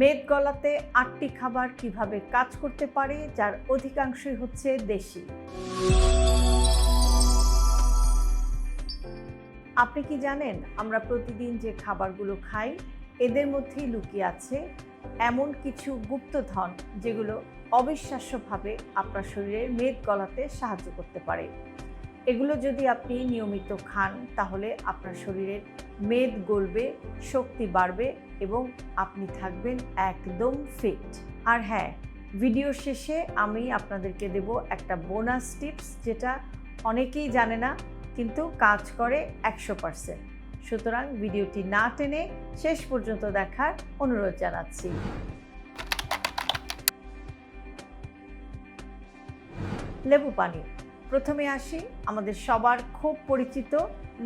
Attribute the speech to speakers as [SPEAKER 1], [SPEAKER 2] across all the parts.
[SPEAKER 1] মেদ গলাতে আটটি খাবার কীভাবে কাজ করতে পারে, যার অধিকাংশই হচ্ছে দেশি। আপনি কি জানেন, আমরা প্রতিদিন যে খাবারগুলো খাই, এদের মধ্যেই লুকিয়ে আছে এমন কিছু গুপ্তধন যেগুলো অবিশ্বাস্যভাবে আপনার শরীরে মেদ গলাতে সাহায্য করতে পারে। এগুলো যদি আপনি নিয়মিত খান, তাহলে আপনার শরীরের মেদ গলবে, শক্তি বাড়বে এবং আপনি থাকবেন একদম ফিট আর হ্যাঁ ভিডিও শেষে আমি আপনাদেরকে দেব একটা বোনাস টিপস যেটা অনেকেই জানে না, কিন্তু কাজ করে একশো পারসেন্ট সুতরাং ভিডিওটি না টেনে শেষ পর্যন্ত দেখার অনুরোধ জানাচ্ছি। লেবু পানি। প্রথমে আসি আমাদের সবার খুব পরিচিত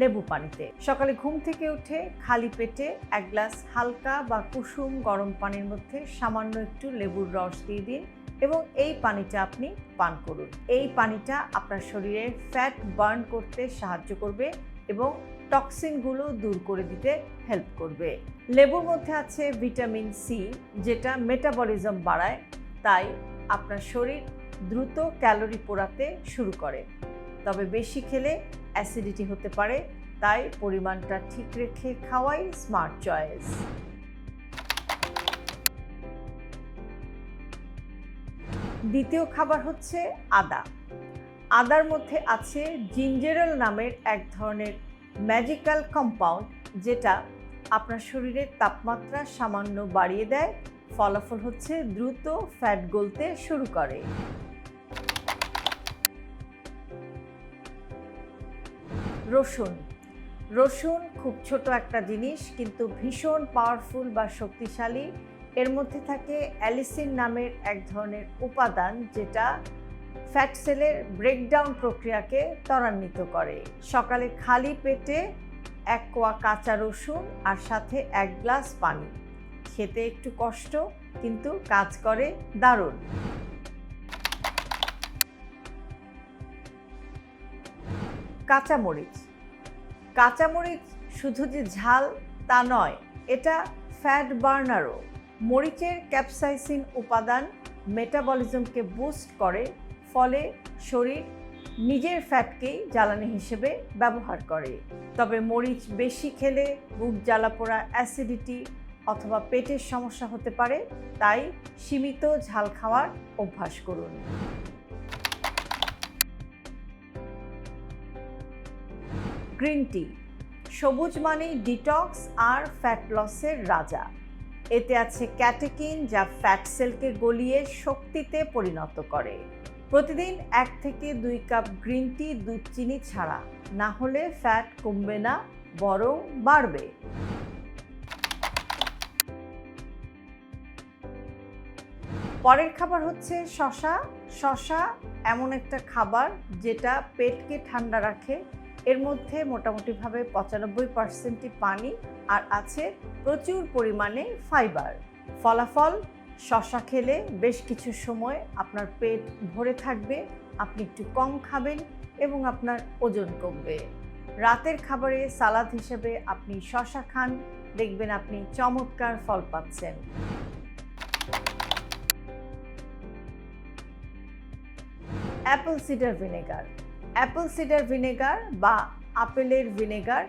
[SPEAKER 1] লেবু পানিতে। সকালে ঘুম থেকে উঠে খালি পেটে এক গ্লাস হালকা বা কুসুম গরম পানির মধ্যে সামান্য একটু লেবুর রস দিয়ে দিন এবং এই পানিটা আপনি পান করুন। এই পানিটা আপনার শরীরে ফ্যাট বার্ন করতে সাহায্য করবে এবং টক্সিনগুলো দূর করে দিতে হেল্প করবে। লেবুর মধ্যে আছে ভিটামিন সি যেটা মেটাবলিজম বাড়ায়, তাই আপনার শরীর দ্রুত ক্যালোরি পোড়াতে শুরু করে। তবে বেশি খেলে অ্যাসিডিটি হতে পারে, তাই পরিমাণটা ঠিক রেখে খাওয়াই স্মার্ট চয়েস দ্বিতীয় খাবার হচ্ছে আদা। আদার মধ্যে আছে জিঞ্জেরল নামের এক ধরনের ম্যাজিক্যাল কম্পাউন্ড যেটা আপনার শরীরের তাপমাত্রা সামান্য বাড়িয়ে দেয়, ফলাফল হচ্ছে দ্রুত ফ্যাট গলতে শুরু করে। রসুন। রসুন খুব ছোট একটা জিনিস, কিন্তু ভীষণ পাওয়ারফুল বা শক্তিশালী। এর মধ্যে থাকে অ্যালিসিন নামের এক ধরনের উপাদান, যেটা ফ্যাট সেলের ব্রেকডাউন প্রক্রিয়াকে ত্বরান্বিত করে। সকালে খালি পেটে এক কোয়া কাঁচা রসুন আর সাথে এক গ্লাস পানি। খেতে একটু কষ্ট, কিন্তু কাজ করে দারুণ। কাঁচামরিচ। কাঁচামরিচ শুধু যে ঝাল তা নয়, এটা ফ্যাট বার্নারও মরিচের ক্যাপসাইসিন উপাদান মেটাবলিজমকে বুস্ট করে, ফলে শরীর নিজের ফ্যাটকেই জ্বালানি হিসেবে ব্যবহার করে। তবে মরিচ বেশি খেলে বুক জ্বালা পোড়া অ্যাসিডিটি অথবা পেটের সমস্যা হতে পারে, তাই সীমিত ঝাল খাওয়ার অভ্যাস করুন। Green tea. সবুজ মানেই ডিটক্স আর ফ্যাট লসের রাজা। এতে আছে ক্যাটেকিন যা ফ্যাট সেলকে গলিয়ে শক্তিতে পরিণত করে। প্রতিদিন এক থেকে দুই কাপ গ্রিন টি, দুধ, চিনি ছাড়া। না হলে ফ্যাট কমবে না, বরং বাড়বে। পরের খাবার হচ্ছে শশা। শশা এমন একটা খাবার যেটা পেটকে ঠান্ডা রাখে এর মধ্যে মোটামুটিভাবে পঁচানব্বই পার্সেন্টই পানি আর আছে প্রচুর পরিমাণে ফাইবার। ফলাফল, শশা খেলে বেশ কিছু সময় আপনার পেট ভরে থাকবে, আপনি একটু কম খাবেন এবং আপনার ওজন কমবে। রাতের খাবারে সালাদ হিসেবে আপনি শশা খান, দেখবেন আপনি চমৎকার ফল পাচ্ছেন। Apple cider vinegar. Apple cider vinegar বা আপেলের ভিনেগার,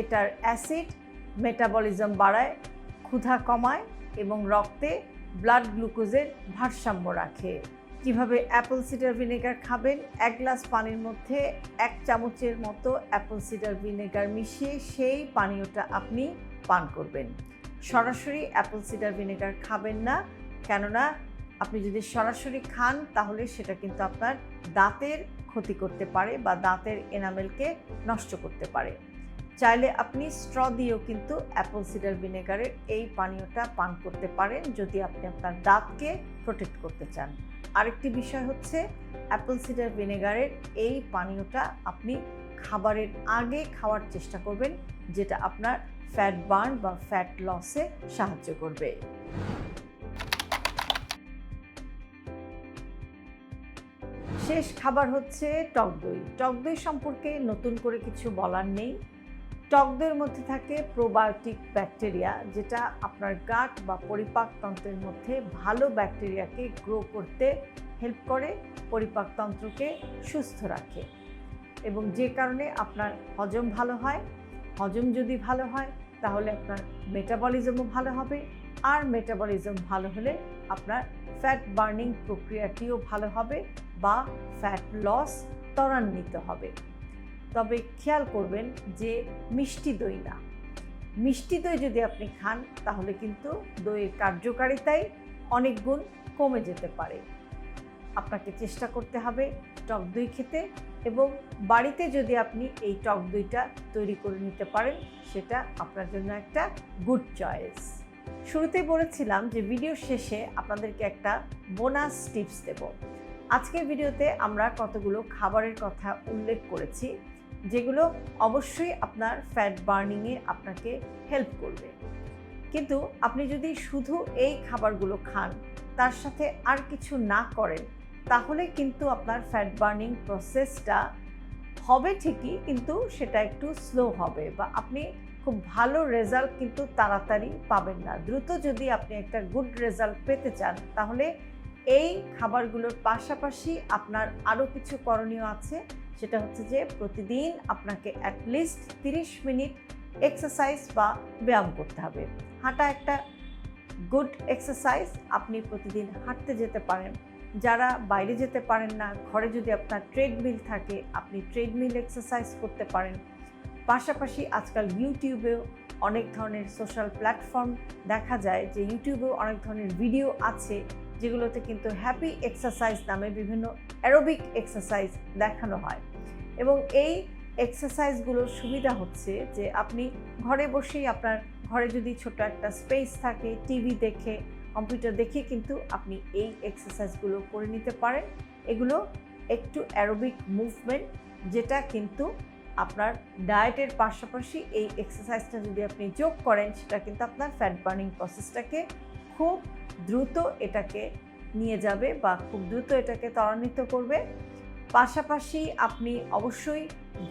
[SPEAKER 1] এটার অ্যাসিড মেটাবলিজম বাড়ায়, ক্ষুধা কমায় এবং রক্তে ব্লাড গ্লুকোজের ভারসাম্য রাখে। কীভাবে অ্যাপল সিডার ভিনেগার খাবেন? এক গ্লাস পানির মধ্যে এক চামচের মতো অ্যাপল সিডার ভিনেগার মিশিয়ে সেই পানীয়টা আপনি পান করবেন। সরাসরি অ্যাপল সিডার ভিনেগার খাবেন না, কেননা আপনি যদি সরাসরি খান তাহলে সেটা কিন্তু আপনার দাঁতের ক্ষতি করতে পারে বা দাঁতের এনামেলকে নষ্ট করতে পারে। চাইলে আপনি স্ট্র দিয়েও কিন্তু অ্যাপল সিডার ভিনেগারের এই পানীয়টা পান করতে পারেন যদি আপনি আপনার দাঁতকে প্রোটেক্ট করতে চান। আরেকটি বিষয় হচ্ছে, অ্যাপল সিডার ভিনেগারের এই পানীয়টা আপনি খাবারের আগে খাওয়ার চেষ্টা করবেন, যেটা আপনার ফ্যাট বার্ন বা ফ্যাট লসে সাহায্য করবে। শেষ খাবার হচ্ছে টক দই। টক দই সম্পর্কে নতুন করে কিছু বলার নেই। টক দইয়ের মধ্যে থাকে প্রোবায়োটিক ব্যাকটেরিয়া, যেটা আপনার গাট বা পরিপাকতন্ত্রের মধ্যে ভালো ব্যাকটেরিয়াকে গ্রো করতে হেল্প করে পরিপাকতন্ত্রকে সুস্থ রাখে। এবং যে কারণে আপনার হজম ভালো হয়, হজম যদি ভালো হয়, তাহলে আপনার মেটাবলিজমও ভালো হবে। আর মেটাবলিজম ভালো হলে আপনার ফ্যাট বার্নিং প্রক্রিয়াটিও ভালো হবে বা ফ্যাট লস ত্বরান্বিত হবে। তবে খেয়াল করবেন যে মিষ্টি দই না। মিষ্টি দই যদি আপনি খান, তাহলে কিন্তু দইয়ের কার্যকারিতায় অনেক গুণ কমে যেতে পারে। আপনাকে চেষ্টা করতে হবে টক দই খেতে এবং বাড়িতে যদি আপনি এই টক দইটা তৈরি করে নিতে পারেন, সেটা আপনার জন্য একটা গুড চয়েস শুরুতেই বলেছিলাম যে ভিডিও শেষে আপনাদেরকে একটা বোনাস টিপস দেব। আজকের ভিডিওতে আমরা কতগুলো খাবারের কথা উল্লেখ করেছি, যেগুলো অবশ্যই আপনার ফ্যাট বার্নিংয়ে আপনাকে হেল্প করবে। কিন্তু আপনি যদি শুধু এই খাবারগুলো খান, তার সাথে আর কিছু না করেন, তাহলে কিন্তু আপনার ফ্যাট বার্নিং প্রসেসটা হবে ঠিকই, কিন্তু সেটা একটু স্লো হবে বা আপনি খুব ভালো রেজাল্ট কিন্তু তাড়াতাড়ি পাবেন না। দ্রুত যদি আপনি একটা গুড রেজাল্ট পেতে চান, তাহলে এই খাবারগুলোর পাশাপাশি আপনার আরও কিছু করণীয় আছে। সেটা হচ্ছে যে প্রতিদিন আপনাকে অ্যাটলিস্ট তিরিশ মিনিট এক্সারসাইজ বা ব্যায়াম করতে হবে। হাঁটা একটা গুড এক্সারসাইজ আপনি প্রতিদিন হাঁটতে যেতে পারেন। যারা বাইরে যেতে পারেন না, ঘরে যদি আপনার ট্রেডমিল থাকে, আপনি ট্রেডমিল এক্সারসাইজ করতে পারেন। পাশাপাশি আজকাল ইউটিউবেও অনেক ধরনের সোশ্যাল প্ল্যাটফর্ম দেখা যায় যে ইউটিউবেও অনেক ধরনের ভিডিও আছে যেগুলোতে কিন্তু হ্যাপি এক্সারসাইজ নামে বিভিন্ন অ্যারোবিক এক্সারসাইজ দেখানো হয়। এবং এই এক্সারসাইজগুলোর সুবিধা হচ্ছে যে আপনি ঘরে বসেই আপনার ঘরে যদি ছোট একটা স্পেস থাকে টিভি দেখে কম্পিউটার দেখে কিন্তু আপনি এই এক্সারসাইজগুলো করে নিতে পারেন। এগুলো একটু অ্যারোবিক মুভমেন্ট যেটা কিন্তু আপনার ডায়েটের পাশাপাশি এই এক্সারসাইজটা যদি আপনি যোগ করেন, সেটা কিন্তু আপনার ফ্যাট বার্নিং প্রসেসটাকে খুব দ্রুত এটাকে নিয়ে যাবে বা খুব দ্রুত এটাকে ত্বরান্বিত করবে। পাশাপাশি আপনি অবশ্যই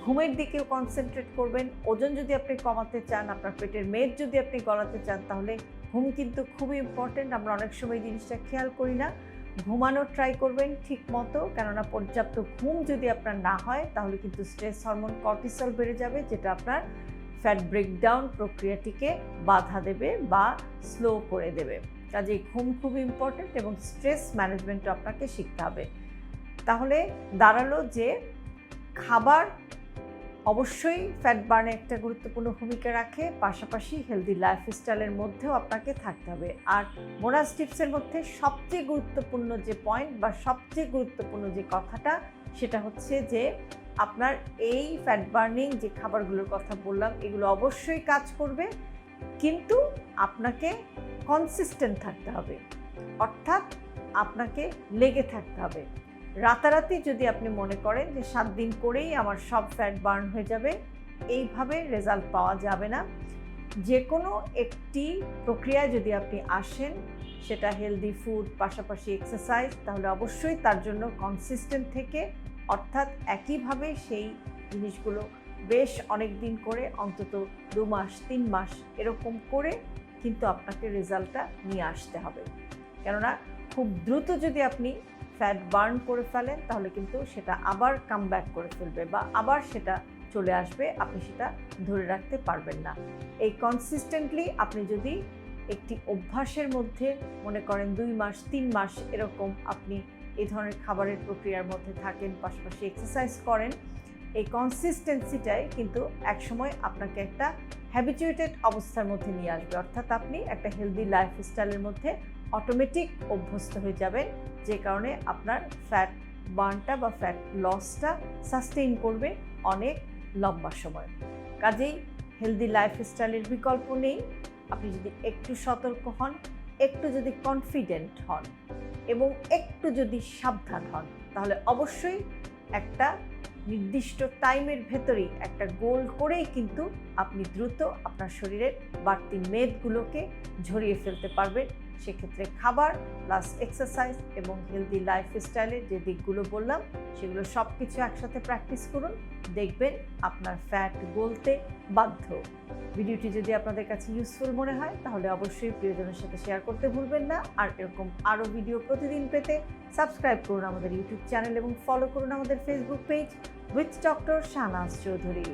[SPEAKER 1] ঘুমের দিকেও কনসেন্ট্রেট করবেন। ওজন যদি আপনি কমাতে চান, আপনার পেটের মেদ যদি আপনি গলাতে চান, তাহলে ঘুম কিন্তু খুবই ইম্পর্টেন্ট আমরা অনেক সময় জিনিসটা খেয়াল করি না। ঘুমানোর ট্রাই করবেন ঠিক মতো, কেননা পর্যাপ্ত ঘুম যদি আপনার না হয়, তাহলে কিন্তু স্ট্রেস হরমোন কর্টিসল বেড়ে যাবে, যেটা আপনার ফ্যাট ব্রেকডাউন প্রক্রিয়াটিকে বাধা দেবে বা স্লো করে দেবে। কাজেই ঘুম খুব ইম্পর্টেন্ট এবং স্ট্রেস ম্যানেজমেন্টও আপনাকে শিখতে হবে। তাহলে দাঁড়াল যে খাবার অবশ্যই ফ্যাট বার্নে একটা গুরুত্বপূর্ণ ভূমিকা রাখে, পাশাপাশি হেলদি লাইফস্টাইলের মধ্যেও আপনাকে থাকতে হবে। আর মোরাস টিপসের মধ্যে সবচেয়ে গুরুত্বপূর্ণ যে পয়েন্ট বা সবচেয়ে গুরুত্বপূর্ণ যে কথাটা, সেটা হচ্ছে যে আপনার এই ফ্যাট বার্নিং যে খাবারগুলোর কথা বললাম, এগুলো অবশ্যই কাজ করবে, কিন্তু আপনাকে কনসিস্টেন্ট থাকতে হবে। অর্থাৎ আপনাকে লেগে থাকতে হবে। রাতারাতি যদি আপনি মনে করেন যে সাত দিন করেই আমার সব ফ্যাট বার্ন হয়ে যাবে, এইভাবে রেজাল্ট পাওয়া যাবে না। যে কোনো একটি প্রক্রিয়ায় যদি আপনি আসেন, সেটা হেলদি ফুড পাশাপাশি এক্সারসাইজ তাহলে অবশ্যই তার জন্য কনসিস্টেন্ট থেকে, অর্থাৎ একইভাবে সেই জিনিসগুলো বেশ অনেক দিন করে, অন্তত দু মাস, তিন মাস এরকম করে কিন্তু আপনাকে রেজাল্টটা নিয়ে আসতে হবে। কেননা, খুব দ্রুত যদি আপনি ফ্যাট বার্ন করে ফেলেন, তাহলে কিন্তু সেটা আবার কাম ব্যাক করে ফেলবে বা আবার সেটা চলে আসবে, আপনি সেটা ধরে রাখতে পারবেন না। এই কনসিস্টেন্টলি আপনি যদি একটি অভ্যাসের মধ্যে মনে করেন দুই মাস, তিন মাস এরকম আপনি এই ধরনের খাবারের প্রক্রিয়ার মধ্যে থাকেন, পাশাপাশি এক্সারসাইজ করেন, এই কনসিস্টেন্সিটাই কিন্তু একসময় আপনাকে একটা হ্যাবিচুয়েটেড অবস্থার মধ্যে নিয়ে আসবে। অর্থাৎ আপনি একটা হেলদি লাইফস্টাইলের মধ্যে অটোমেটিক অভ্যস্ত হয়ে যাবেন, যে কারণে আপনার ফ্যাট বার্নটা বা ফ্যাট লসটা সাস্টেইন করবে অনেক লম্বা সময়। কাজেই হেলদি লাইফস্টাইলের বিকল্প নেই। আপনি যদি একটু সতর্ক হন, একটু যদি কনফিডেন্ট হন এবং একটু যদি সাবধান হন, তাহলে অবশ্যই একটা নির্দিষ্ট টাইমের ভেতরেই একটা গোল করেই কিন্তু আপনি দ্রুত আপনার শরীরের বাড়তি মেদগুলোকে ঝরিয়ে ফেলতে পারবেন। সেক্ষেত্রে খাবার প্লাস এক্সারসাইজ এবং হেলদি লাইফস্টাইলের যে দিকগুলো বললাম, সেগুলো সব কিছু একসাথে প্র্যাকটিস করুন। দেখবেন আপনার ফ্যাট গলতে বাধ্য। ভিডিওটি যদি আপনাদের কাছে ইউজফুল মনে হয়, তাহলে অবশ্যই প্রিয়জনের সাথে শেয়ার করতে ভুলবেন না। আর এরকম আরও ভিডিও প্রতিদিন পেতে সাবস্ক্রাইব করুন আমাদের ইউটিউব চ্যানেল এবং ফলো করুন আমাদের Facebook page with doctor Shahnaz Chowdhury